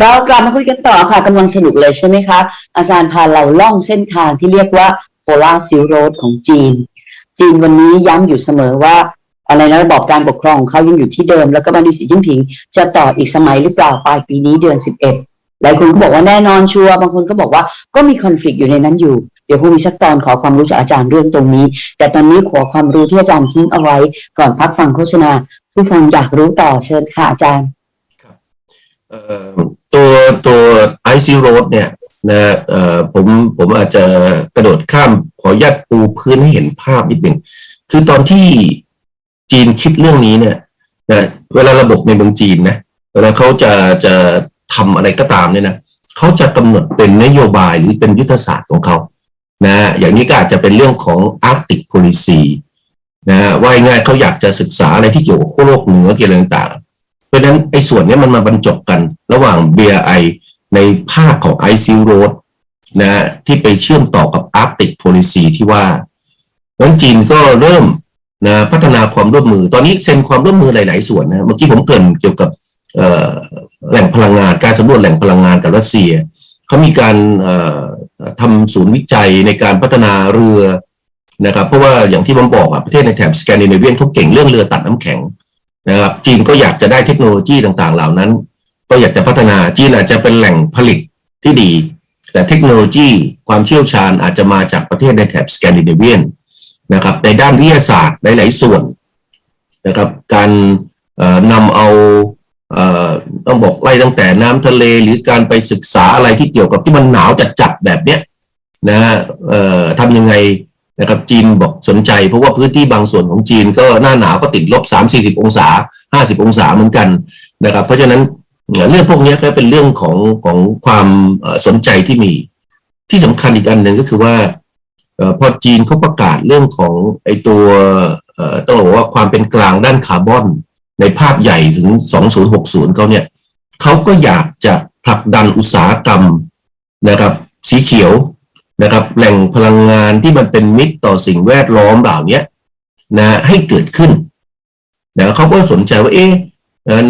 เรากลับมาคุยกันต่อค่ะกำลังสนุกเลยใช่ไหมคะ อาจารย์พาเราล่องเส้นทางที่เรียกว่า Polar Silk Road ของจีน จีนวันนี้ย้ำอยู่เสมอว่าอะไรนะระบอบการปกครองของเขายังอยู่ที่เดิม แล้วก็บันดีสีจิ้นผิง จะต่ออีกสมัยหรือเปล่าปลายปีนี้เดือน11หลายคนก็บอกว่าแน่นอนชัวร์บางคนก็บอกว่าก็มีคอน FLICT อยู่ในนั้นอยู่ เดี๋ยวคงมีสักตอนขอความรู้จากอาจารย์เรื่องตรงนี้ แต่ตอนนี้ขอความรู้ที่อาจารย์ทิ้งเอาไว้ ก่อนพักฟังโฆษณา ผู้ฟังอยากรู้ต่อเชิญค่ะอาจารย์เอ่อ ตัวตัวไอซีโรดเนี่ยนะเอ่อผมผมอาจจะกระโดดข้ามขออนุญาตปูพื้นให้เห็นภาพนิดหนึ่งคือตอนที่จีนคิดเรื่องนี้เนี่ยนะเวลาระบบในเมืองจีนนะเวลาเขาจะจะทำอะไรก็ตามเนี่ยนะเขาจะกำหนดเป็นนโยบายหรือเป็นยุทธศาสตร์ของเขานะอย่างนี้ก็อาจจะเป็นเรื่องของ Arctic Policy นะว่าง่ายเขาอยากจะศึกษาอะไรที่เกี่ยวกับขั้วโลกเหนือเกี่ยวกับต่าง เพราะฉะนั้นไอ้ส่วนนี้มันมาบรรจบกัน ระหว่าง BRI ในภาคของ i c Road นะที่ไปเชื่อมต่อกับ Arctic Policy ที่ว่าดังนั้นจีนก็เริ่มนะพัฒนาความร่วมมือ ตอนนี้เซ็นความร่วมมือหลาย ๆ ส่วนนะเมื่อกี้ผมเกรินเกี่ยวกับแหล่งพลังงานการสำรวจแหล่งพลังงานกับรัสเซียเขามีการทำศูนย์วิจัยในการพัฒนาเรือนะครับเพราะว่าอย่างที่ผมบอกอะประเทศในแถบสแกนดิเนเวียนเขาเก่งเรื่องเรือตัดน้ำแข็ง นะครับ จีนก็อยากจะได้เทคโนโลยีต่างๆ เหล่านั้น ก็อยากจะพัฒนาจีนอาจจะเป็นแหล่งผลิตที่ดี แต่เทคโนโลยีความเชี่ยวชาญอาจจะมาจากประเทศในแถบสแกนดิเนเวียนนะครับ ในด้านวิทยาศาสตร์หลายๆส่วนนะครับการเอ่อนำเอาเออต้องบอกไล่ตั้งแต่น้ำทะเลหรือการไปศึกษาอะไรที่เกี่ยวกับที่มันหนาวจัดๆแบบเนี้ยนะฮะทำยังไง นะครับจีนบอกสนใจ เพราะว่าพื้นที่บางส่วนของจีนก็หน้าหนาวก็ติดลบ 3 40 องศา 50 องศาเหมือนกันนะครับ เพราะฉะนั้นเรื่องพวกนี้ก็เป็นเรื่องของของความสนใจที่มีที่สำคัญอีกอันหนึ่งก็คือว่าพอจีนเขาประกาศเรื่องของไอตัวต้องบอกว่าความเป็นกลางด้านคาร์บอน ในภาพใหญ่ถึง 2060เขาเนี่ยเขาก็อยากจะผลักดันอุตสาหกรรมนะครับสีเขียว นะครับ แหล่งพลังงานที่มันเป็นมิตรต่อสิ่งแวดล้อมเหล่านี้นะให้เกิดขึ้นนะเขาก็สนใจว่าเอ๊ะ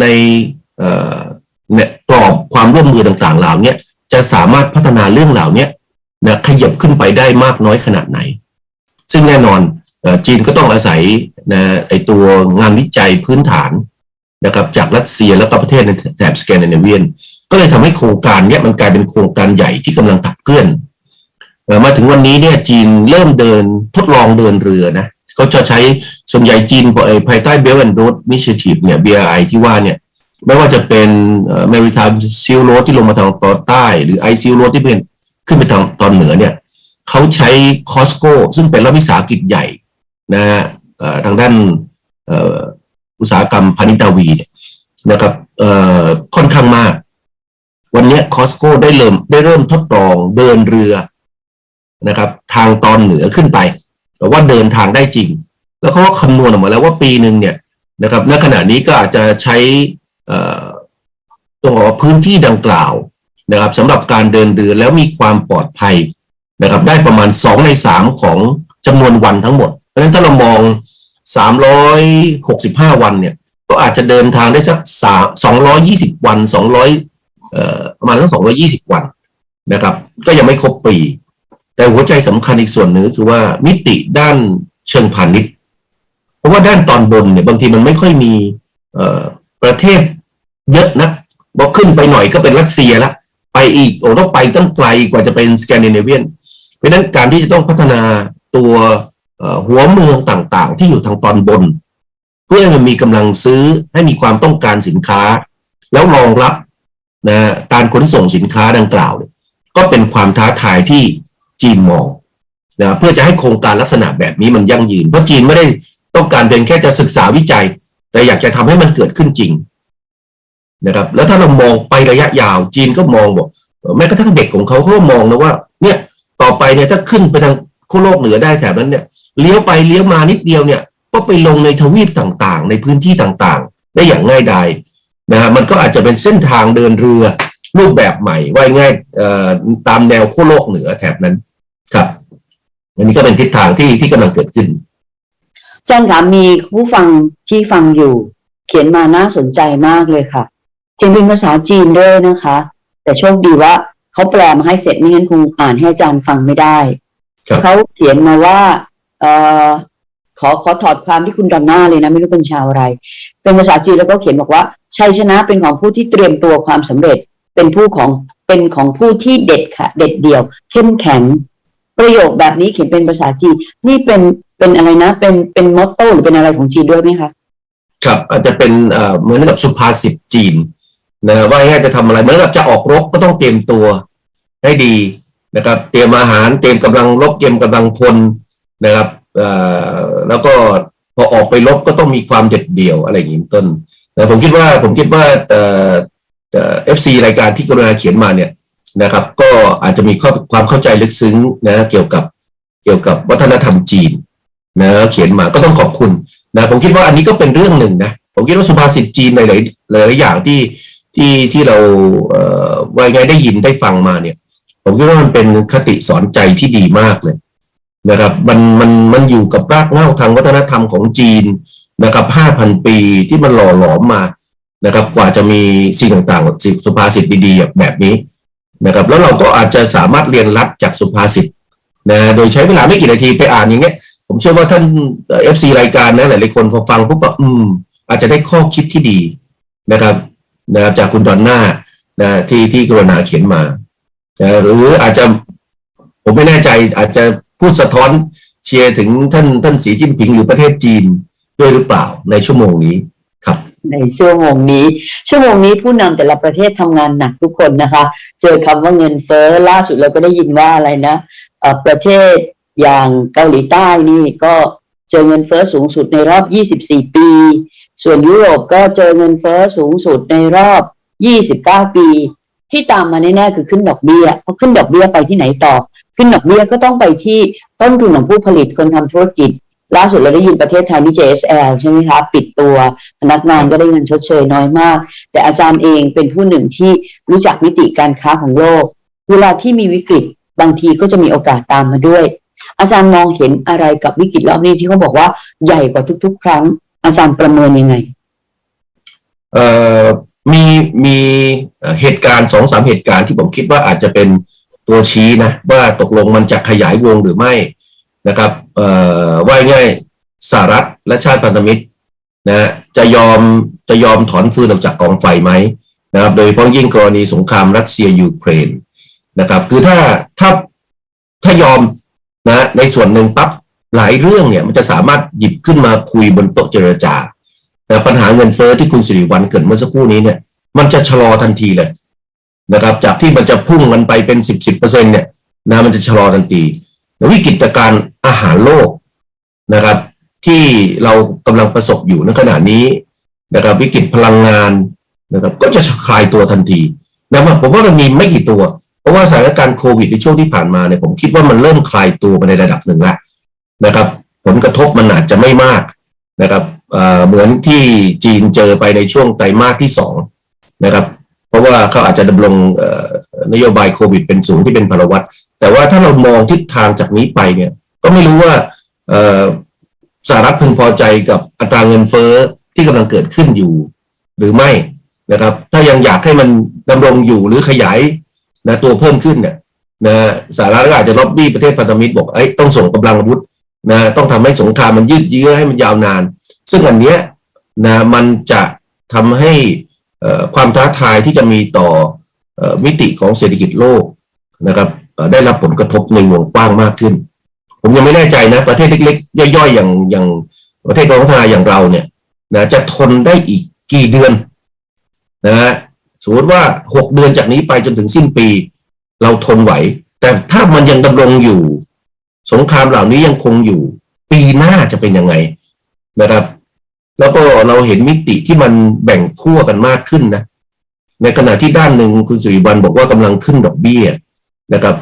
ในเอ่อเนี่ยกรอบความร่วมมือต่างๆ เหล่านี้จะสามารถพัฒนาเรื่องเหล่านี้นะขยับขึ้นไปได้มากน้อยขนาดไหน ซึ่งแน่นอนจีนก็ต้องอาศัยนะไอตัวงานวิจัยพื้นฐานนะครับจากรัสเซียแล้วก็ประเทศในแถบสแกนดิเนเวียน ก็เลยทำให้โครงการเนี้ยมันกลายเป็นโครงการใหญ่ที่กำลังขับเคลื่อน มาถึงวันนี้เนี่ยจีนเริ่มเดินทดลองเดินเรือนะเขาจะใช้ส่วนใหญ่จีนเอ่อภายใต้ Belt and Road Initiative เนี่ย BRI ที่ว่าเนี่ยไม่ว่าจะเป็นเอ่อ Maritime Silk Road ที่ลงมาทางตอนใต้ หรือ i Silk Road ที่เป็นขึ้นไปทางตอนเหนือเนี่ยเขาใช้ Costco ซึ่งเป็นรัฐวิสาหกิจใหญ่นะฮะทางด้านอุตสาหกรรมพาณิชย์นาวีเนี่ยนะครับค่อนข้างมาก วันนี้คอสโก้ได้เริ่มได้เริ่มทดลองเดินเรือ นะครับ ทางตอนเหนือขึ้นไปแต่ว่าเดินทางได้จริง แล้วเขาก็คำนวณออกมาแล้วว่าปีหนึ่งเนี่ยนะครับณขณะนี้ก็อาจจะใช้ต้องบอกว่าพื้นที่ดังกล่าวนะครับสำหรับการเดินเรือแล้วมีความปลอดภัยนะครับ ได้ประมาณ 2 ใน 3 ของจำนวนวันทั้งหมด เพราะฉะนั้นถ้าเรามอง 365 วันเนี่ย ก็อาจจะเดินทางได้สัก3 220 วัน 200เอ่อประมาณสัก220 วันนะครับ ก็ยังไม่ครบปี แต่หัวใจสำคัญอีกส่วนหนึ่งคือว่ามิติด้านเชิงพาณิชย์ เพราะว่าด้านตอนบนเนี่ยบางทีมันไม่ค่อยมีเออประเทศเยอะนะบอกขึ้นไปหน่อยก็เป็นรัสเซียละไปอีกโอ้ต้องไปตั้งไกลกว่าจะเป็นสแกนดิเนเวียน เพราะฉะนั้นการที่จะต้องพัฒนาตัวหัวเมืองต่างๆ ที่อยู่ทางตอนบน เพื่อให้มันมีกำลังซื้อให้มีความต้องการสินค้า แล้วรองรับนะการขนส่งสินค้าดังกล่าว ก็เป็นความท้าทายที่ จีนมองนะเพื่อจะให้โครงการลักษณะแบบนี้มันยั่งยืน เพราะจีนไม่ได้ต้องการเพียงแค่จะศึกษาวิจัย แต่อยากจะทำให้มันเกิดขึ้นจริงนะครับ แล้วถ้าเรามองไประยะยาว จีนก็มองบอกแม้กระทั่งเด็กของเขาเขาก็มองนะว่า เนี่ยต่อไปเนี่ยถ้าขึ้นไปทางขั้วโลกเหนือได้แถบนั้นเนี่ยเลี้ยวไปเลี้ยวมานิดเดียวเนี่ย ก็ไปลงในทวีปต่างๆ ในพื้นที่ต่างๆ ได้อย่างง่ายดายนะฮะมันก็อาจจะเป็นเส้นทางเดินเรือรูปแบบใหม่ ว่าง่ายเอ่อตามแนวขั้วโลกเหนือแถบนั้น ครับอันนี้ก็เป็นทิศทางที่ที่กำลังเกิดขึ้นอาจารย์คะมีผู้ฟังที่ฟังอยู่ เขียนมาน่าสนใจมากเลยค่ะเขียนเป็นภาษาจีนด้วยนะคะ แต่โชคดีว่าเขาแปลมาให้เสร็จไม่งั้นคงอ่านให้อาจารย์ฟังไม่ได้ครับเขาเขียนมาว่าเออขอขอถอดความที่คุณดอนน่าเลยนะ ไม่รู้เป็นชาวอะไร เป็นภาษาจีนแล้วก็เขียนบอกว่าชัยชนะเป็นของผู้ที่เตรียมตัวความสำเร็จเป็นผู้ของเป็นของผู้ที่เด็ดค่ะ เด็ดเดี่ยว เข้มแข็ง ประโยคแบบนี้เขียนเป็นภาษาจีนนี่เป็นเป็นอะไรนะ เป็นเป็นมอตโต้หรือเป็นอะไรของจีนด้วยไหมคะครับอาจจะเป็นเหมือนกับสุภาษิตจีนนะว่าง่ายจะทำอะไรเหมือนกับจะออกรบก็ต้องเตรียมตัวให้ดีนะครับ เตรียมอาหารเตรียมกำลังรบเตรียมกำลังพลนะครับแล้วก็พอออกไปรบก็ต้องมีความเด็ดเดี่ยวอะไรอย่างนี้ต้นนะผมคิดว่าผมคิดว่าเอ่อเอฟซีรายการที่กรุณาเขียนมาเนี่ย นะครับ ก็อาจจะมีความเข้าใจลึกซึ้งนะ เกี่ยวกับเกี่ยวกับวัฒนธรรมจีนนะเขียนมาก็ต้องขอบคุณนะผมคิดว่าอันนี้ก็เป็นเรื่องหนึ่งนะผมคิดว่าสุภาษิตจีนหลายๆหลายๆอย่างที่ที่ที่เราเอ่อว่าไงได้ยินได้ฟังมาเนี่ย ผมคิดว่ามันเป็นคติสอนใจที่ดีมากเลยนะครับมันมันมันอยู่กับรากเหง้าทางวัฒนธรรมของจีนนะครับห้าพันปีที่มันหล่อหลอมมานะครับ กว่าจะมีสิ่งต่างๆสิ่งสุภาษิตดีๆแบบนี้ นะครับ แล้วเราก็อาจจะสามารถเรียนรัดจากสุภาษิตนะโดยใช้เวลาไม่กี่นาทีไปอ่านอย่างเงี้ย ผมเชื่อว่าท่านเอฟซีรายการนะหลายๆคนพอฟังปุ๊บก็อืม อาจจะได้ข้อคิดที่ดีนะครับนะครับจากคุณดอนน่านะที่ที่กรุณาเขียนมานะหรืออาจจะผมไม่แน่ใจอาจจะพูดสะท้อนเชียร์ถึงท่านท่านสีจิ้นผิงหรือประเทศจีนด้วยหรือเปล่าในชั่วโมงนี้ ในชั่วโมงนี้ ชั่วโมงนี้ผู้นำแต่ละประเทศทำงานหนักทุกคนนะคะ เจอคำว่าเงินเฟ้อล่าสุดเราก็ได้ยินว่าอะไรนะประเทศอย่างเกาหลีใต้นี่ก็เจอเงินเฟ้อสูงสุดในรอบ 24 ปี ส่วนยุโรปก็เจอเงินเฟ้อสูงสุดในรอบ 29 ปี ที่ตามมาแน่ๆคือขึ้นดอกเบี้ยพอขึ้นดอกเบี้ยไปที่ไหนต่อ ขึ้นดอกเบี้ยก็ต้องไปที่ต้นทุนของผู้ผลิตคนทำธุรกิจ ล่าสุดเราได้ยินประเทศไทยนี่ JSL ใช่ไหมคะปิดตัวพนักงานก็ได้เงินชดเชยน้อยมาก แต่อาจารย์เองเป็นผู้หนึ่งที่รู้จักมิติการค้าของโลก เวลาที่มีวิกฤตบางทีก็จะมีโอกาสตามมาด้วย อาจารย์มองเห็นอะไรกับวิกฤตรอบนี้ที่เขาบอกว่าใหญ่กว่าทุก ๆ ครั้ง อาจารย์ประเมินยังไงเอ่อมีมีเอ่อเหตุการณ์สองสามเหตุการณ์ที่ผมคิดว่าอาจจะเป็นตัวชี้นะว่าตกลงมันจะขยายวงหรือไม่ นะครับเอ่อว่าง่ายสหรัฐและชาติพันธมิตรนะจะยอมจะยอมถอนฟืนออกจากกองไฟไหมนะครับ โดยเฉพาะยิ่งกรณีสงครามรัสเซียยูเครนนะครับ คือถ้าถ้าถ้ายอมนะในส่วนหนึ่งปั๊บหลายเรื่องเนี่ยมันจะสามารถหยิบขึ้นมาคุยบนโต๊ะเจรจาแต่ปัญหาเงินเฟ้อที่คุณสิริวัลเกิดเมื่อสักครู่นี้เนี่ย มันจะชะลอทันทีเลยนะครับ จากที่มันจะพุ่งกันไปเป็นสิบสิบเปอร์เซ็นเนี่ยนะมันจะชะลอทันที วิกฤตการณ์อาหารโลกนะครับ ที่เรากำลังประสบอยู่ในขณะนี้นะครับ วิกฤตพลังงานนะครับ ก็จะคลายตัวทันทีนะครับผมว่ามันมีไม่กี่ตัว เพราะว่าสถานการณ์โควิดในช่วงที่ผ่านมาเนี่ยผมคิดว่ามันเริ่มคลายตัวไปในระดับหนึ่งแล้วนะครับ ผลกระทบมันอาจจะไม่มากนะครับเอ่อเหมือนที่จีนเจอไปในช่วงไตรมาสที่สองนะครับ เพราะว่าเขาอาจจะดำรงเอ่อนโยบายโควิดเป็นสูงที่เป็นพลวัตแต่ว่าถ้าเรามองทิศทางจากนี้ไปเนี่ยก็ไม่รู้ว่าสหรัฐพึงพอใจกับอัตราเงินเฟ้อที่กำลังเกิดขึ้นอยู่ หรือไม่นะครับ ถ้ายังอยากให้มันดำรงอยู่หรือขยายนะตัวเพิ่มขึ้นเนี่ยนะสหรัฐก็อาจจะล็อบบี้ประเทศพันธมิตรบอกเอ้ยต้องส่งกำลังอาวุธนะต้องทำให้สงครามมันยืดเยื้อให้มันยาวนาน ซึ่งอันเนี้ยนะมันจะทำให้ ความท้าทายที่จะมีต่อมิติของเศรษฐกิจโลกนะครับได้รับผลกระทบในวงกว้างมากขึ้น ผมยังไม่แน่ใจนะประเทศเล็กๆ ย่อยๆ อย่างอย่างประเทศกำลังพัฒนาอย่างเราเนี่ยนะจะทนได้อีกกี่เดือนนะฮะสมมติว่าหกเดือนจากนี้ไปจนถึงสิ้นปี เราทนไหว แต่ถ้ามันยังดำรงอยู่ สงครามเหล่านี้ยังคงอยู่ ปีหน้าจะเป็นยังไงนะครับ แล้วก็เราเห็นมิติที่มันแบ่งขั้วกันมากขึ้นนะ ในขณะที่ด้านหนึ่งคุณสุริบันบอกว่ากำลังขึ้นดอกเบี้ยนะครับ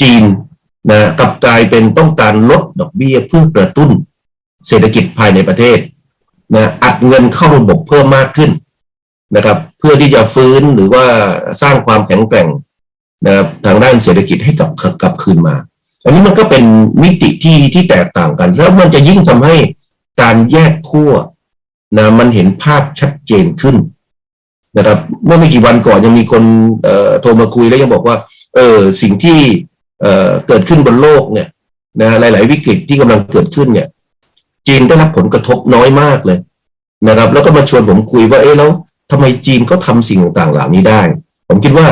จีนนะกับกลายเป็นต้องการลดดอกเบี้ยเพื่อกระตุ้น เศรษฐกิจภายในประเทศนะอัดเงินเข้าระบบเพิ่มมากขึ้นนะครับ เพื่อที่จะฟื้นหรือว่าสร้างความแข็งแกร่งนะครับทางด้านเศรษฐกิจให้กลับกลับคืนมา อันนี้มันก็เป็นมิติที่ที่แตกต่างกัน แล้วมันจะยิ่งทำให้ การแยกขั้วนะมันเห็นภาพชัดเจนขึ้นนะครับเมื่อไม่กี่วันก่อนยังมีคนโทรมาคุยแล้วยังบอกว่า เออสิ่งที่เเกิดขึ้นบนโลกเนี่ยนะหลาย ๆ วิกฤตที่กำลังเกิดขึ้นเนี่ย จีนได้รับผลกระทบน้อยมากเลยนะครับ แล้วก็มาชวนผมคุยว่าเอ๊ะแล้วทำไมจีนเขาทำสิ่งต่างๆเหล่านี้ได้ ผมคิดว่า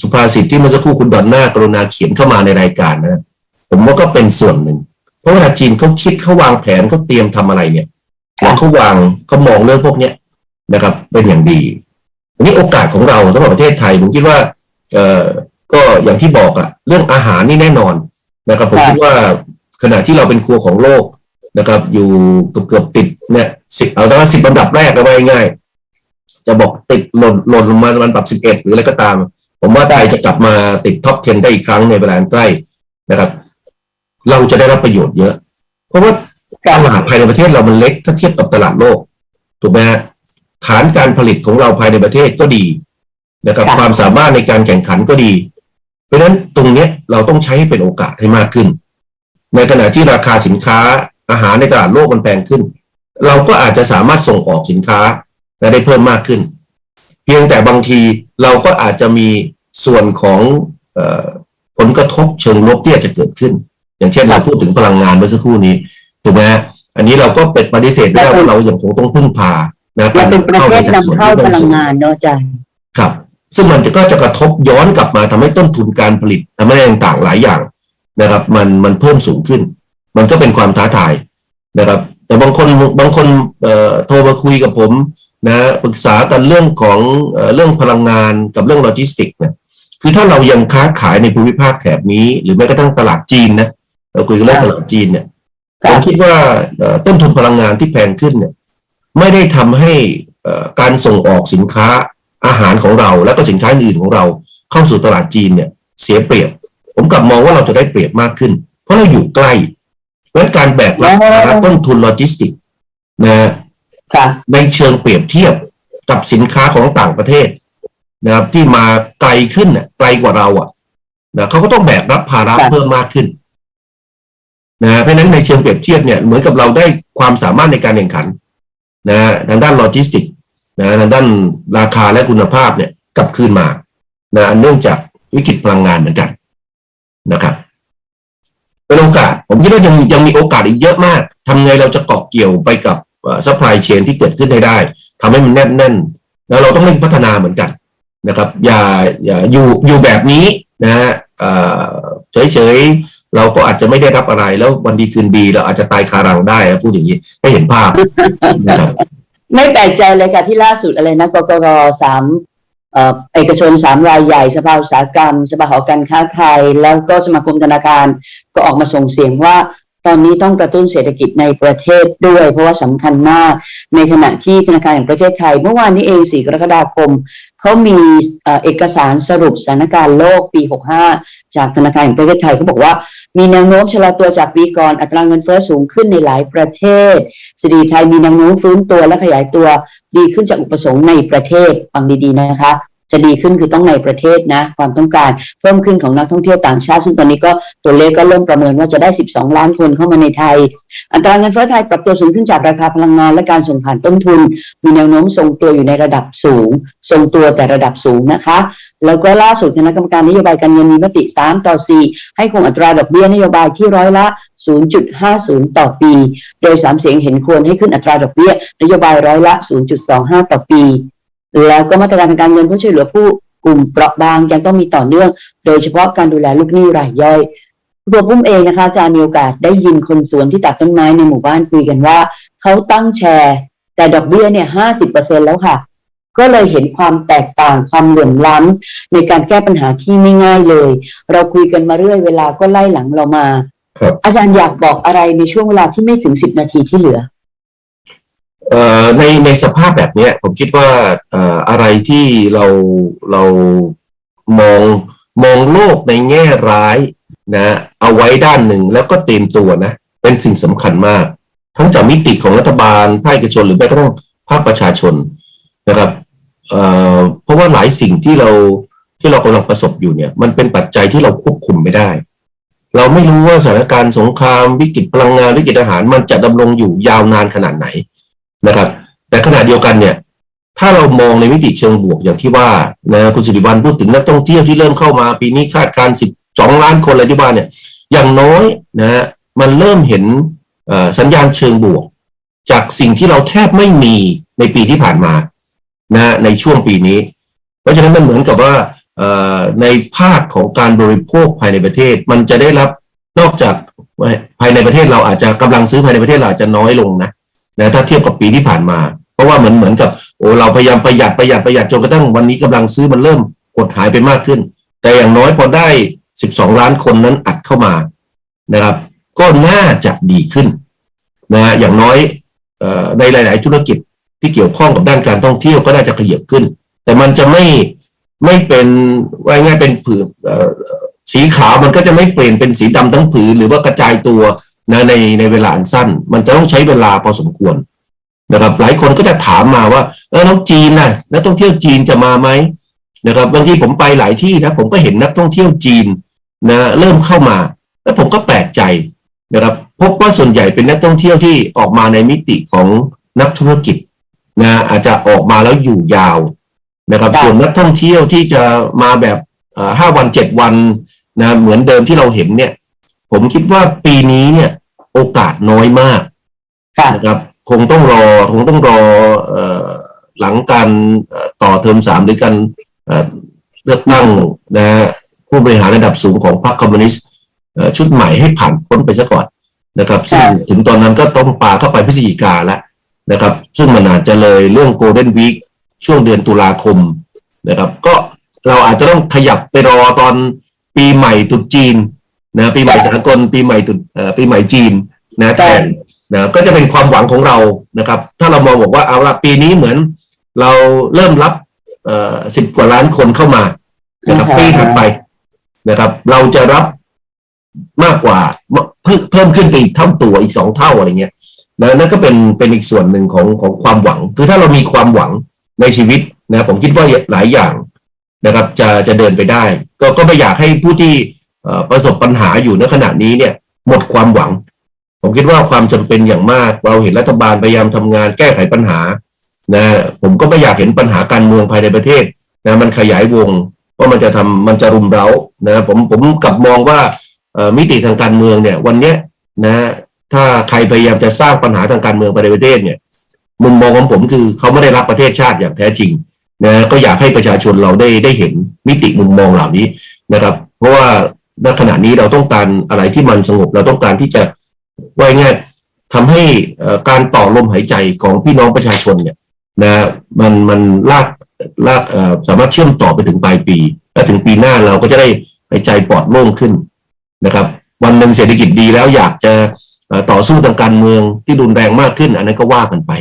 สุภาษิตที่เมื่อสักครู่คุณดอนหน้ากรุณาเขียนเข้ามาในรายการนะผมว่าก็เป็นส่วนหนึ่ง เพราะเวลาจีนเขาคิดเขาวางแผนเขาเตรียมทำอะไรเนี่ยแล้วเขาวางเขามองเรื่องพวกเนี้ยนะครับ เป็นอย่างดีอันนี้โอกาสของเราสำหรับประเทศไทยผมคิดว่า เอ่อก็อย่างที่บอกอะเรื่องอาหารนี่แน่นอนนะครับผมค่ะคิดว่าขณะที่เราเป็นครัวของโลกนะครับ อยู่เกือบเกือบๆติดเนี่ยสิบเอาแต่ว่าสิบอันดับแรกก็ไม่ง่ายๆจะบอกติดหล่นหล่นลงมามันแบบสิบเอ็ดหรืออะไรก็ตาม ผมว่าไทยจะกลับมาติดท็อป 10 ได้อีกครั้งในเวลาอันใกล้นะครับ เราจะได้รับประโยชน์เยอะ เพราะว่าตลาดภายในประเทศเรามันเล็กถ้าเทียบกับตลาดโลกถูกไหมฮะฐานการผลิตของเราภายในประเทศก็ดีนะครับค่ะความสามารถในการแข่งขันก็ดี เพราะฉะนั้นตรงเนี้ยเราต้องใช้ให้เป็นโอกาสให้มากขึ้น ในขณะที่ราคาสินค้าอาหารในตลาดโลกมันแพงขึ้น เราก็อาจจะสามารถส่งออกสินค้าได้เพิ่มมากขึ้น เพียงแต่บางทีเราก็อาจจะมีส่วนของเออผลกระทบเชิงลบที่อาจจะเกิดขึ้น อย่างเช่นเราพูดถึงพลังงานเมื่อสักครู่นี้ถูกไหมฮะอันนี้เราก็เป็นปฏิเสธไม่ได้ว่าเราอย่างคงต้องพึ่งพานะเราเป็นประเทศสัดส่วนนำเข้าที่พต้องลังสูงานเนาะอาจารย์ครับ ซึ่งมันจะก็จะกระทบย้อนกลับมาทำให้ต้นทุนการผลิตทำให้อะไรต่างๆหลายอย่างนะครับ มันมันเพิ่มสูงขึ้น มันก็เป็นความท้าทายนะครับ แต่บางคนบางคนเอ่อโทรมาคุยกับผมนะปรึกษากันเรื่องของเอ่อเรื่องพลังงานกับเรื่องโลจิสติกส์เนี่ยคือถ้าเรายังค้าขายในภูมิภาคแถบนี้ หรือแม้กระทั่งตลาดจีนนะ เราคุยกันเรื่องตลาดจีนเนี่ยครัผบมคิดว่าเอ่อต้นทุนพลังงานที่แพงขึ้นเนี่ย ไม่ได้ทำให้เอ่อการส่งออกสินค้าอาหารของเรา และก็สินค้าอื่นของเราเข้าสู่ตลาดจีนเนี่ย เสียเปรียบ ผมกลับมองว่าเราจะได้เปรียบมากขึ้น เพราะเราอยู่ใกล้เพราะฉะนั้นการแบกรับภาระต้นทุนโลจิสติกส์นะฮะค่ะในเชิงเปรียบเทียบกับสินค้าของต่างประเทศนะครับที่มาไกลขึ้นน่ะไกลกว่าเราอะนะเขาก็ต้องแบกรับภาระครับเพิ่มมากขึ้น นะเพราะนั้นในเชิงเปรียบเทียบเนี่ยเหมือนกับเราได้ความสามารถในการแข่งขันนะทางด้านโลจิสติกนะทางด้านราคาและคุณภาพเนี่ยกลับคืนมานะเนื่องจากวิกฤตพลังงานเหมือนกันนะครับเป็นโอกาส ผมคิดว่ายังยังมีโอกาสอีกเยอะมากทำไงเราจะเกาะเกี่ยวไปกับซัพพลายเชนที่เกิดขึ้นให้ได้ทำให้มันแน่นแน่นๆแล้วเราต้องเร่งพัฒนาเหมือนกันนะครับ อย่าอย่าอยู่อยู่แบบนี้นะฮะเอ่อเฉย เราก็อาจจะไม่ได้รับอะไรแล้ววันดีคืนดีเราอาจจะตายคารังได้พูดอย่างนี้ให้เห็นภาพนะครับไม่แปลกใจเลยค่ะที่ล่าสุดอะไรนะกกรสามเอกชนสามรายใหญ่สภาอุตสาหกรรม สภาหอการค้าไทย แล้วก็สมาคมธนาคารก็ออกมาส่งเสียงว่า ตอนนี้ต้องกระตุ้นเศรษฐกิจในประเทศด้วย เพราะว่าสำคัญมาก ในขณะที่ธนาคารแห่งประเทศไทย เมื่อวานนี้เอง 4 กรกฎาคม เขามีเอกสารสรุปสถานการณ์โลกปี 65 จากธนาคารแห่งประเทศไทยเขาบอกว่ามีแนวโน้มชะลอตัวจากปีก่อนอัตราเงินเฟ้อสูงขึ้นในหลายประเทศสตรีไทยมีแนวโน้มฟื้นตัวและขยายตัวดีขึ้นจากอุปสงค์ในประเทศฟังดีๆนะคะ จะดีขึ้นคือต้องในประเทศนะความต้องการเพิ่มขึ้นของนักท่องเที่ยวต่างชาติ ซึ่งตอนนี้ก็ตัวเลขก็เริ่มประเมินว่าจะได้ 12 ล้านคนเข้ามาในไทย อัตราเงินเฟ้อไทยปรับตัวสูงขึ้นจากราคาพลังงานและการส่งผ่านต้นทุน มีแนวโน้มทรงตัวอยู่ในระดับสูง ทรงตัวแต่ระดับสูงนะคะ แล้วก็ล่าสุดคณะกรรมการนโยบายการเงินมีมติ 3 ต่อ 4 ให้คงอัตราดอกเบี้ยนโยบายที่ร้อยละ 0.50 ต่อปี โดยสามเสียงเห็นควรให้ขึ้นอัตราดอกเบี้ยนโยบายร้อยละ 0.25 ต่อปี แล้วก็มาตรการทางการเงินเพื่อช่วยเหลือผู้กลุ่มเปราะบางยังต้องมีต่อเนื่อง โดยเฉพาะการดูแลลูกหนี้รายย่อยตัวปุ้มเองนะคะอาจารย์มีโอกาสได้ยินคนสวนที่ตัดต้นไม้ในหมู่บ้านคุยกันว่า เขาตั้งแชร์ แต่ดอกเบี้ยเนี่ยห้าสิบเปอร์เซ็นแล้วค่ะ ก็เลยเห็นความแตกต่างความเหลื่อมล้ำในการแก้ปัญหาที่ไม่ง่ายเลย เราคุยกันมาเรื่อยเวลาก็ไล่หลังเรามาครับอาจารย์อยากบอกอะไรในช่วงเวลาที่ไม่ถึงสิบนาทีที่เหลือเอ่อ ในในสภาพแบบนี้ผมคิดว่าอะไรที่เราเรามองมองโลกในแง่ร้ายนะเอาไว้ด้านหนึ่งแล้วก็เตรียมตัวนะ เป็นสิ่งสำคัญมาก ทั้งจากมิติของรัฐบาลภาคเอกชนหรือแม้กระทั่งภาคประชาชนนะครับเเพราะว่าหลายสิ่งที่เราที่เรากำลังประสบอยู่เนี่ย มันเป็นปัจจัยที่เราควบคุมไม่ได้ เราไม่รู้ว่าสถานการณ์สงครามวิกฤตพลังงานวิกฤตอาหาร มันจะดำรงอยู่ยาวนานขนาดไหน นะครับ แต่ขณะเดียวกันเนี่ย ถ้าเรามองในมิติเชิงบวกอย่างที่ว่านะคุณสิริวัลพูดถึงนักท่องเที่ยวที่เริ่มเข้ามาปีนี้คาดการณ์12 ล้านคนอะไรที่ว่าเนี่ย อย่างน้อยนะฮะมันเริ่มเห็นสัญญาณเชิงบวก จากสิ่งที่เราแทบไม่มีในปีที่ผ่านมานะในช่วงปีนี้ เพราะฉะนั้นมันเหมือนกับว่าในภาคของการบริโภคภายในประเทศ มันจะได้รับนอกจากภายในประเทศเราอาจจะกำลังซื้อภายในประเทศเราอาจจะน้อยลงนะ นะถ้าเทียบกับปีที่ผ่านมา เพราะว่าเหมือนเหมือนกับโอ้เราพยายามประหยัดประหยัดประหยัดจนกระทั่งวันนี้กำลังซื้อมันเริ่มหดหายไปมากขึ้น แต่อย่างน้อยพอได้ 12 ล้านคนนั้นอัดเข้ามานะครับ ก็น่าจะดีขึ้นนะฮะอย่างน้อยในหลาย ๆ ธุรกิจที่เกี่ยวข้องกับด้านการท่องเที่ยวก็น่าจะขยับขึ้น แต่มันจะไม่ไม่เป็นว่าง่ายๆเป็นผืนสีขาวมันก็จะไม่เปลี่ยนเป็นสีดำทั้งผืนหรือว่ากระจายตัว นะในในเวลาอันสั้น มันจะต้องใช้เวลาพอสมควรนะครับ หลายคนก็จะถามมาว่า เออน้องจีนนะนักท่องเที่ยวจีนจะมาไหมนะครับบางทีผมไปหลายที่นะผมก็เห็นนักท่องเที่ยวจีนนะเริ่มเข้ามา แล้วผมก็แปลกใจนะครับพบว่าส่วนใหญ่เป็นนักท่องเที่ยวที่ออกมาในมิติของนักธุรกิจนะอาจจะออกมาแล้วอยู่ยาวนะครับครับส่วนนักท่องเที่ยวที่จะมาแบบเอ่อห้าวันเจ็ดวันนะเหมือนเดิมที่เราเห็นเนี่ย ผมคิดว่าปีนี้เนี่ย โอกาสน้อยมากค่ะนะครับ คงต้องรอคงต้องรอเอ่อหลังการเอ่อต่อเทอมสามหรือการเอ่อเลือกตั้งนะฮะผู้บริหารระดับสูงของพรรคคอมมิวนิสต์เอ่อชุดใหม่ให้ผ่านพ้นไปซะก่อนนะครับ ซึ่งค่ะถึงตอนนั้นก็ต้องปาเข้าไปพฤศจิกาแล้วนะครับ ซึ่งมันอาจจะเลยเรื่องโกลเด้นวีคช่วงเดือนตุลาคมนะครับ ก็เราอาจจะต้องขยับไปรอตอนปีใหม่ตรุษจีน นะปีใหม่สากลปีใหม่ตรุษเอ่อปีใหม่จีนนะแทนนะก็จะเป็นความหวังของเรานะครับ ถ้าเรามองบอกว่าเอาละปีนี้เหมือน เราเริ่มรับเอ่อสิบกว่าล้านคนเข้ามานะครับอ่าฮะปีถัดไปนะครับ เราจะรับมากกว่าเพิ่มเพิ่มขึ้นไปอีกเท่าตัวอีกสองเท่าอะไรเงี้ยนะนั่นก็เป็นเป็นอีกส่วนหนึ่งของของความหวัง คือถ้าเรามีความหวังในชีวิตนะผมคิดว่าหลายอย่างนะครับ จะจะเดินไปได้ ก็ก็ไม่อยากให้ผู้ที่เอ่อ ประสบปัญหาอยู่ในขณะนี้เนี่ย หมดความหวัง ผมคิดว่าความจำเป็นอย่างมาก เราเห็นรัฐบาลพยายามทำงานแก้ไขปัญหานะผมก็ไม่อยากเห็นปัญหาการเมืองภายในประเทศนะมันขยายวงเพราะมันจะทำมันจะรุมเร้านะผมผมกลับมองว่ามิติทางการเมืองเนี่ย วันเนี้ยนะถ้าใครพยายามจะสร้างปัญหาทางการเมืองภายในประเทศเนี่ยมุมมองของผมคือเขาไม่ได้รักประเทศชาติอย่างแท้จริงนะก็อยากให้ประชาชนเราได้ได้เห็นมิติมุมมองเหล่านี้นะครับ เพราะว่า ณขณะนี้เราต้องการอะไรที่มันสงบ เราต้องการที่จะว่าง่ายทำให้การต่อลมหายใจของพี่น้องประชาชนเนี่ยนะมันมันลากลากสามารถเชื่อมต่อไปถึงปลายปี และถึงปีหน้าเราก็จะได้หายใจปลอดโล่งขึ้นนะครับ วันหนึ่งเศรษฐกิจดีแล้วอยากจะต่อสู้ทางการเมืองที่รุนแรงมากขึ้น อันนั้นก็ว่ากันไป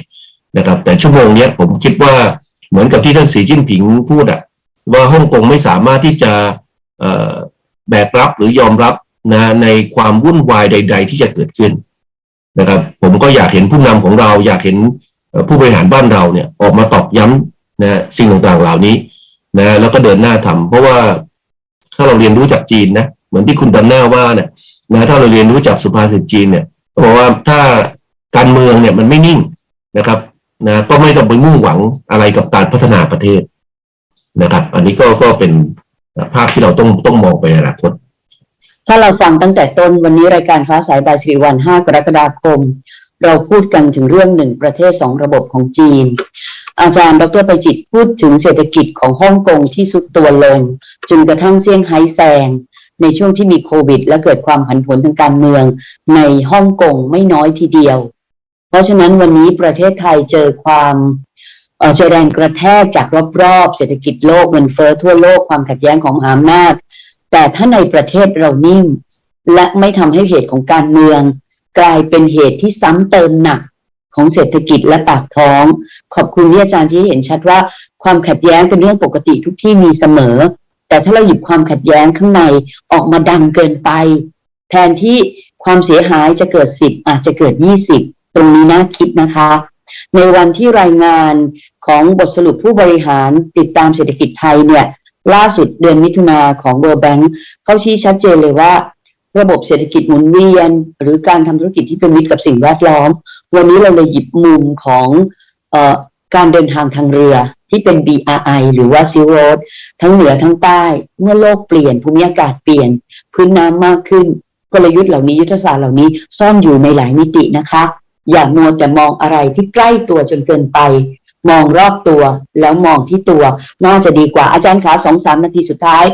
นะครับ แต่ชั่วโมงนี้ผมคิดว่าเหมือนกับที่ท่านสีจิ้นผิงพูดอะว่าฮ่องกงไม่สามารถที่จะ แบกรับหรือยอมรับนะในความวุ่นวายใด ๆ ที่จะเกิดขึ้นนะครับ ผมก็อยากเห็นผู้นำของเรา อยากเห็นผู้บริหารบ้านเราเนี่ยออกมาตอกย้ำนะสิ่งต่างๆเหล่านี้นะแล้วก็เดินหน้าทำเพราะว่าถ้าเราเรียนรู้จากจีนนะเหมือนที่คุณดำหน้าว่าเนี่ยนะถ้าเราเรียนรู้จากสุภาษิตจีนเนี่ยเขาบอกว่าถ้าการเมืองเนี่ยมันไม่นิ่งนะครับนะก็ไม่ต้องไปมุ่งหวังอะไรกับการพัฒนาประเทศนะครับ อันนี้ก็ก็เป็น ภาพที่เราต้องต้องมองไปในอนาคต ถ้าเราฟังตั้งแต่ต้นวันนี้รายการฟ้าสายบายสิริวัน 5 กรกฎาคม เราพูดกันถึงเรื่องหนึ่งประเทศสองระบบของจีน อาจารย์ดรไปจิตพูดถึงเศรษฐกิจของฮ่องกงที่สุดตัวลง จนกระทั่งเซี่ยงไฮ้แซงในช่วงที่มีโควิด และเกิดความผันผวนทางการเมือง ในฮ่องกงไม่น้อยทีเดียว เพราะฉะนั้นวันนี้ประเทศไทยเจอความ เจอแรงกระแทกจากรอบๆ เศรษฐกิจโลกเงินเฟ้อทั่วโลกความขัดแย้งของมหาอำนาจ แต่ถ้าในประเทศเรานิ่ง และไม่ทำให้เหตุของการเมือง กลายเป็นเหตุที่ซ้ำเติมหนักของเศรษฐกิจและปากท้อง ขอบคุณที่อาจารย์ที่เห็นชัดว่า ความขัดแย้งเป็นเรื่องปกติทุกที่มีเสมอ แต่ถ้าเราหยิบความขัดแย้งข้างในออกมาดังเกินไป แทนที่ความเสียหายจะเกิดสิบอาจจะเกิดยี่สิบตรงนี้น่าคิดนะคะ ในวันที่รายงาน ของบทสรุปผู้บริหารติดตามเศรษฐกิจไทยเนี่ยล่าสุดเดือนมิถุนาของ World Bank เขาชี้ชัดเจนเลยว่า ระบบเศรษฐกิจหมุนเวียน หรือการทำธุรกิจที่เป็นมิตรกับสิ่งแวดล้อม วันนี้เราเลยหยิบมุมของเออการเดินทางทางเรือที่เป็น BRI หรือว่า Silk Road ทั้งเหนือทั้งใต้ เมื่อโลกเปลี่ยนภูมิอากาศเปลี่ยน พื้นน้ำมากขึ้น กลยุทธ์เหล่านี้ยุทธศาสตร์เหล่านี้ซ่อนอยู่ในหลายมิตินะคะ อย่ามัวแต่มองอะไรที่ใกล้ตัวจนเกินไป มองรอบตัวแล้วมองที่ตัว น่าจะดีกว่าอาจารย์คะสองสามนาทีสุดท้าย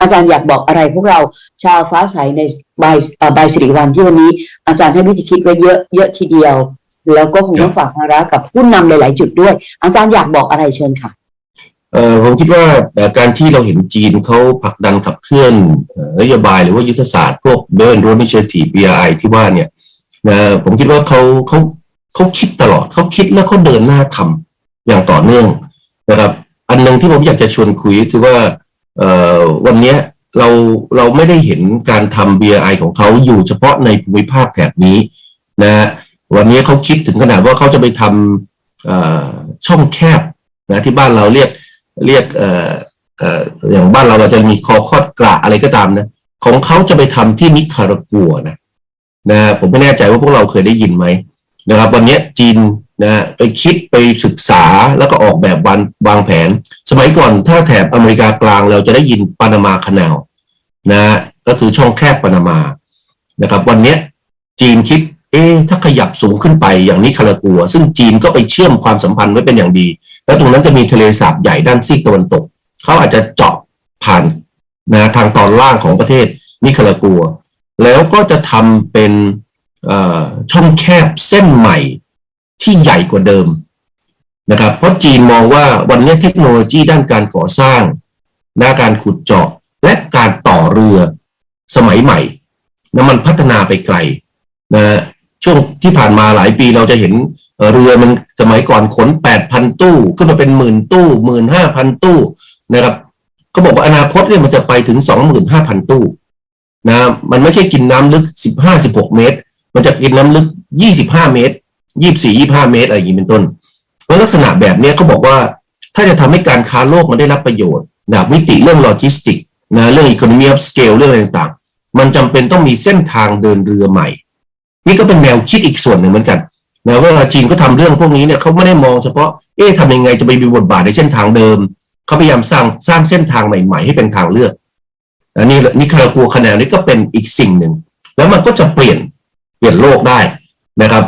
อาจารย์อยากบอกอะไรพวกเราชาวฟ้าใสในบายเอ่อบายสิริวันที่วันนี้ อาจารย์ให้วิธีคิดไว้เยอะเยอะทีเดียว แล้วก็คงต้องฝากภาระกับผู้นำหลาย ๆ จุดด้วย อาจารย์อยากบอกอะไรเชิญค่ะเอ่อผมคิดว่าการที่เราเห็นจีนเขาผลักดันขับเคลื่อนนโยบายหรือว่ายุทธศาสตร์พวกเบิร์นโรนิเชที BRI ที่ว่าเนี่ยนะผมคิดว่าเขาเขาเขาคิดตลอดเขาคิดแล้วเขาเดินหน้าทำ อย่างต่อเนื่องนะครับ อันหนึ่งที่ผมอยากจะชวนคุยคือว่าวันนี้เราเราไม่ได้เห็นการทำ BRI ของเขาอยู่เฉพาะในภูมิภาคแถบนี้นะฮะวันนี้เขาคิดถึงขนาดว่าเขาจะไปทำช่องแคบนะที่บ้านเราเรียกเรียกเอ่อเอ่ออย่างบ้านเราเราจะมีคอคอดกระอะไรก็ตามนะของเขาจะไปทำที่นิคารากัวนะนะผมไม่แน่ใจว่าพวกเราเคยได้ยินไหมนะครับ วันนี้จีน นะไปคิดไปศึกษาแล้วก็ออกแบบวางวางแผน สมัยก่อนถ้าแถบอเมริกากลางเราจะได้ยินปานามาคานาลนะก็คือช่องแคบปานามานะครับ วันนี้จีนคิดเอ๊ถ้าขยับสูงขึ้นไปอย่างนิคารากัว ซึ่งจีนก็ไปเชื่อมความสัมพันธ์ไว้เป็นอย่างดี แล้วตรงนั้นจะมีทะเลสาบใหญ่ด้านซีกตะวันตก เขาอาจจะเจาะผ่านนะทางตอนล่างของประเทศนิคารากัว แล้วก็จะทำเป็นช่องแคบเส้นใหม่ ที่ใหญ่กว่าเดิมนะครับ เพราะจีนมองว่าวันนี้เทคโนโลยีด้านการก่อสร้างด้าการขุดเจาะและการต่อเรือสมัยใหม่นะมันพัฒนาไปไกลนะช่วงที่ผ่านมาหลายปีเราจะเห็นเอ่อเรือมันสมัยก่อนขน 8,000 ตู้ ขึ้นมาเป็นหมื่นตู้หมื่นห้าพันตู้นะครับเขาบอกว่าอนาคตเนี่ยมันจะไปถึง 25,000 ตู้นะมันไม่ใช่กินน้ำลึก 15-16 เมตร มันจะกินน้ำลึก 25 เมตร 24-25เมตรอะไรอย่างนี้เป็นต้นแล้วลักษณะแบบนี้เขาบอกว่าถ้าจะทำให้การค้าโลกมันได้รับประโยชน์นะมิติเรื่องโลจิสติกนะเรื่อง economy of scale เรื่องอะไรต่างๆ มันจำเป็นต้องมีเส้นทางเดินเรือใหม่ นี่ก็เป็นแนวคิดอีกส่วนหนึ่งเหมือนกันนะเวลาจีนเขาทำเรื่องพวกนี้เนี่ยเขาไม่ได้มองเฉพาะเอ๊ะทำยังไงจะไปมีบทบาทในเส้นทางเดิมเขาพยายามสร้างสร้างเส้นทางใหม่ ๆ ให้เป็นทางเลือกอันนี้นี่คารากัวคะแนนนี้ก็เป็นอีกสิ่งหนึ่ง แล้วมันก็จะเปลี่ยนเปลี่ยนโลกได้นะครับ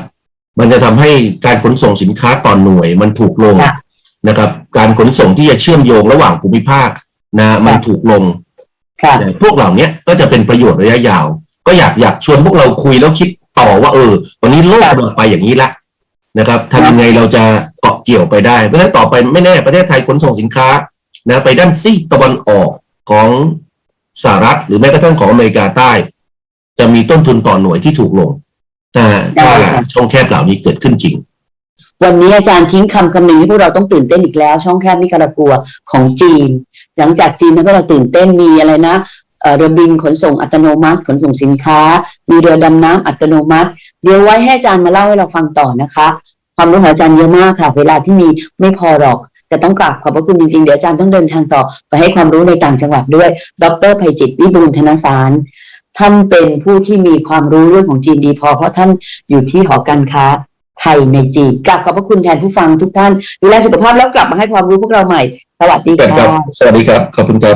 มันจะทำให้การขนส่งสินค้าต่อนหน่วย มันถูกลงค่ะนะครับ การขนส่งที่จะเชื่อมโยงระหว่างภูมิภาคนะมันถูกลงค่ะแต่พวกเหล่าเนี้ยก็จะเป็นประโยชน์ระยะยาว ก็อยากอยากชวนพวกเราคุยแล้วคิดต่อว่าเออวันนี้โลกกำลังไปอย่างนี้ละนะครับทำยังไงเราจะเกาะเกี่ยวไปได้เพราะฉะนั้นต่อไปไม่แน่ประเทศไทยขนส่งสินค้านะไปด้านซีกตะวันออกของสหรัฐหรือแม้กระทั่งของอเมริกาใต้ จะมีต้นทุนต่อหน่วยที่ถูกลง ถ้าถ้าได้ค่ะช่องแคบเหล่านี้เกิดขึ้นจริง วันนี้อาจารย์ทิ้งคำคำหนึ่งที่พวกเราต้องตื่นเต้นอีกแล้ว ช่องแคบนิการากัวของจีน หลังจากจีนทำให้เราตื่นเต้นมีอะไรนะเอ่อเรือบินขนส่งอัตโนมัติ ขนส่งสินค้า มีเรือดำน้ำอัตโนมัติ เดี๋ยวไว้ให้อาจารย์มาเล่าให้เราฟังต่อนะคะ ความรู้ของอาจารย์เยอะมากค่ะ เวลาที่มีไม่พอหรอก แต่ต้องกราบขอบพระคุณจริงๆ เดี๋ยวอาจารย์ต้องเดินทางต่อ ไปให้ความรู้ในต่างจังหวัดด้วย ดรภัยจิตวิบูลย์ธนสาร ท่านเป็นผู้ที่มีความรู้เรื่องของจีนดีพอ เพราะท่านอยู่ที่หอการค้าไทยในจีนกลับขอบพระคุณแทนผู้ฟังทุกท่านดูแลสุขภาพแล้วกลับมาให้ความรู้พวกเราใหม่ สวัสดีครับค่ะสวัสดีครับ ขอบคุณครับ